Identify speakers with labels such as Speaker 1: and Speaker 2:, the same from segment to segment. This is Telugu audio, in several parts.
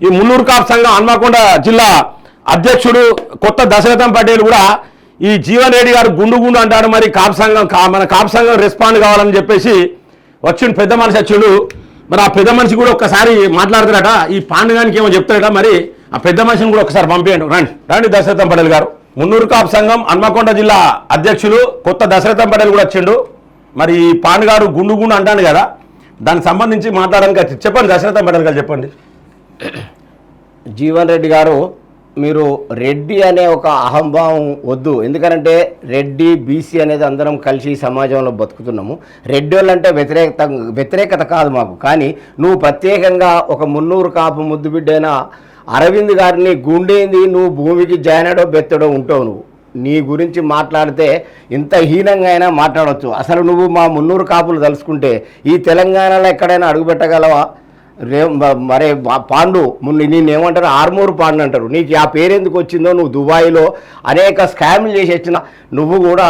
Speaker 1: ఈ మున్నూరు కాపు సంఘం హన్మకొండ జిల్లా అధ్యక్షుడు కొత్త దశరథం పటేల్ కూడా ఈ జీవన్ రెడ్డి గారు గుండు గుండు అంటారు మరి కాపు సంఘం కా- మన కాపు సంఘం రెస్పాండ్ కావాలని చెప్పేసి వచ్చిండు పెద్ద మనిషి వచ్చిండు. మరి ఆ పెద్ద మనిషి కూడా ఒక్కసారి మాట్లాడతారట ఈ పాండగానికి ఏమో చెప్తారట మరి ఆ పెద్ద మనిషిని కూడా ఒకసారి పంపించండి రండి రండి దశరథం పటేల్ గారు. మున్నూరు కాపు సంఘం హన్మకొండ జిల్లా అధ్యక్షులు కొత్త దశరథం పటేల్ కూడా వచ్చిండు. మరి ఈ పాండగారు గుండు గుండు అంటాను కదా దానికి సంబంధించి మాట్లాడడానికి చెప్పండి దశరథం పటేల్ గారు చెప్పండి.
Speaker 2: జీవన్ రెడ్డి గారు మీరు రెడ్డి అనే ఒక అహంభావం వద్దు. ఎందుకంటే రెడ్డి బీసీ అనేది అందరం కలిసి సమాజంలో బతుకుతున్నాము. రెడ్డి వాళ్ళంటే వ్యతిరేకత వ్యతిరేకత కాదు మాకు. కానీ నువ్వు ప్రత్యేకంగా ఒక మున్నూరు కాపు ముద్దు బిడ్డైన అరవింద్ గారిని గుండేంది నువ్వు భూమికి జాయినడో బెత్తడో ఉంటావు నువ్వు. నీ గురించి మాట్లాడితే ఇంత హీనంగా అయినా మాట్లాడవచ్చు అసలు నువ్వు మా మున్నూరు కాపులు తలుసుకుంటే ఈ తెలంగాణలో ఎక్కడైనా అడుగుపెట్టగలవా? రే మరే పాండు మున్న నేను ఏమంటారు ఆర్మూరు పాండు అంటారు. నీకు ఆ పేరు ఎందుకు వచ్చిందో? నువ్వు దుబాయ్లో అనేక స్కామ్లు చేసి వచ్చిన నువ్వు కూడా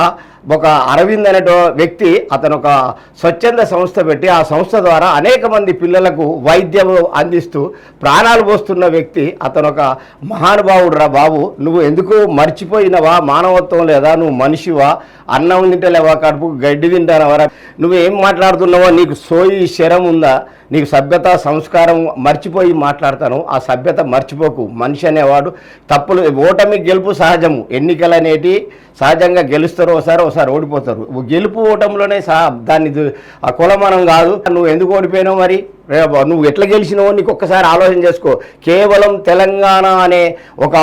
Speaker 2: ఒక అరవింద్ అనేట వ్యక్తి అతను ఒక స్వచ్ఛంద సంస్థ పెట్టి ఆ సంస్థ ద్వారా అనేక మంది పిల్లలకు వైద్యం అందిస్తూ ప్రాణాలు పోస్తున్న వ్యక్తి అతను ఒక మహానుభావుడు రా బాబు. నువ్వు ఎందుకు మర్చిపోయినవా? మానవత్వం లేదా? నువ్వు మనిషివా? అన్నం తింటలేవా? కడుపు గడ్డి తింటానవరా? నువ్వు ఏం మాట్లాడుతున్నావో? నీకు సోయి శరం ఉందా? నీకు సభ్యత సంస్కారం మర్చిపోయి మాట్లాడతాను. ఆ సభ్యత మర్చిపోకు. మనిషి అనేవాడు తప్పులు ఓటమి గెలుపు సహజము. ఎన్నికలు అనేటి సహజంగా గెలుస్తారు ఒకసారి ఒకసారి ఓడిపోతారు. గెలుపు ఓటంలోనే సా దాన్ని ఆ కులమానం కాదు. నువ్వు ఎందుకు ఓడిపోయినావు మరి? నువ్వు ఎట్లా గెలిచినావో నీకు ఒక్కసారి ఆలోచన చేసుకో. కేవలం తెలంగాణ అనే ఒక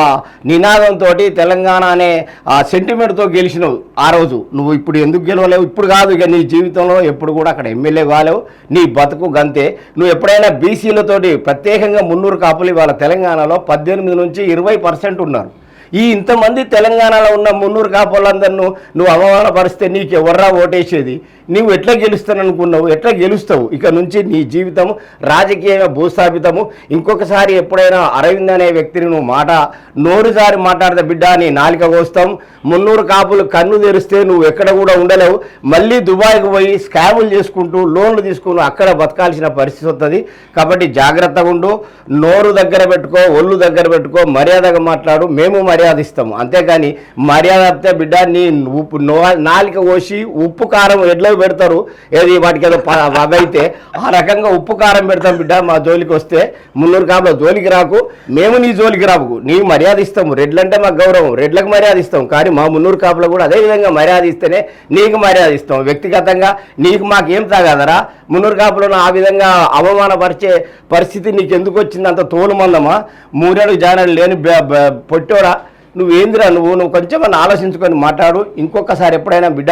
Speaker 2: నినాదంతో తెలంగాణ అనే ఆ సెంటిమెంట్తో గెలిచినావు ఆ రోజు. నువ్వు ఇప్పుడు ఎందుకు గెలవలేవు? ఇప్పుడు కాదు ఇక నీ జీవితంలో ఎప్పుడు కూడా అక్కడ ఎమ్మెల్యే కాలేవు. నీ బతుకు గంతే. నువ్వు ఎప్పుడైనా బీసీలతోటి ప్రత్యేకంగా మున్నూరు కాపులు ఇవాళ తెలంగాణలో పద్దెనిమిది నుంచి ఇరవై పర్సెంట్ ఉన్నారు. ఈ ఇంతమంది తెలంగాణలో ఉన్న మున్నూరు కాపులందరినూ నువ్వు అవమానపరిస్తే నీకు ఎవర్రా ఓటేసేది? నువ్వు ఎట్లా గెలుస్తాను అనుకున్నావు ఎట్లా గెలుస్తావు? ఇక నుంచి నీ జీవితం రాజకీయ భూస్థాపితము. ఇంకొకసారి ఎప్పుడైనా అరవింద్ అనే వ్యక్తిని నువ్వు మాట నోరుసారి మాట్లాడితే బిడ్డ నీ నాలిక కోస్తాం. మున్నూరు కాపులు కన్ను తెరిస్తే నువ్వు ఎక్కడ కూడా ఉండలేవు. మళ్ళీ దుబాయ్కి పోయి స్కాములు చేసుకుంటూ లోన్లు తీసుకుని అక్కడ బతకాల్సిన పరిస్థితి వస్తుంది కాబట్టి జాగ్రత్తగా ఉండు. నోరు దగ్గర పెట్టుకో ఒళ్ళు దగ్గర పెట్టుకో మర్యాదగా మాట్లాడు. మేము మర్యాద ఇస్తాము. అంతేగాని మర్యాద తప్పితే బిడ్డ నీ ఉప్పు నో- నాలిక కోసి ఉప్పు కారం ఎడ్లో పెడతారు. ఏది వాటికి ఏదో అవైతే ఆ రకంగా ఉప్పు కారం పెడతాం బిడ్డ మా జోలికి వస్తే. మున్నూరు కాపులో జోలికి రాకు. మేము నీ జోలికి రాకు. నీ మర్యాద ఇస్తాము. రెడ్లంటే మాకు గౌరవం. రెడ్లకు మర్యాద ఇస్తాం. కానీ మా మున్నూరు కాపులో కూడా అదే విధంగా మర్యాద ఇస్తేనే నీకు మర్యాద ఇస్తాం. వ్యక్తిగతంగా నీకు మాకేం తాగదరా? మున్నూరు కాపులను ఆ విధంగా అవమానపరిచే పరిస్థితి నీకు ఎందుకు వచ్చింది? అంత తోలుమందమా? మూరేడు జానాలు లేని పొట్టోడా? నువ్వేందిరా నువ్వు? నువ్వు కొంచెం ఆలోచించుకొని మాట్లాడు. ఇంకొకసారి ఎప్పుడైనా బిడ్డ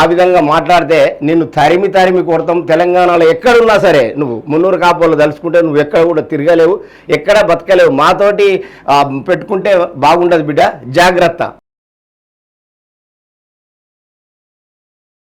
Speaker 2: ఆ విధంగా మాట్లాడితే నిన్ను తరిమి తరిమి కొడతాం. తెలంగాణలో ఎక్కడున్నా సరే నువ్వు మున్నూరు కాపులు తలుచుకుంటే నువ్వు ఎక్కడ కూడా తిరగలేవు ఎక్కడ బతకలేవు. మాతోటి పెట్టుకుంటే బాగుండదు బిడ్డ. జాగ్రత్త.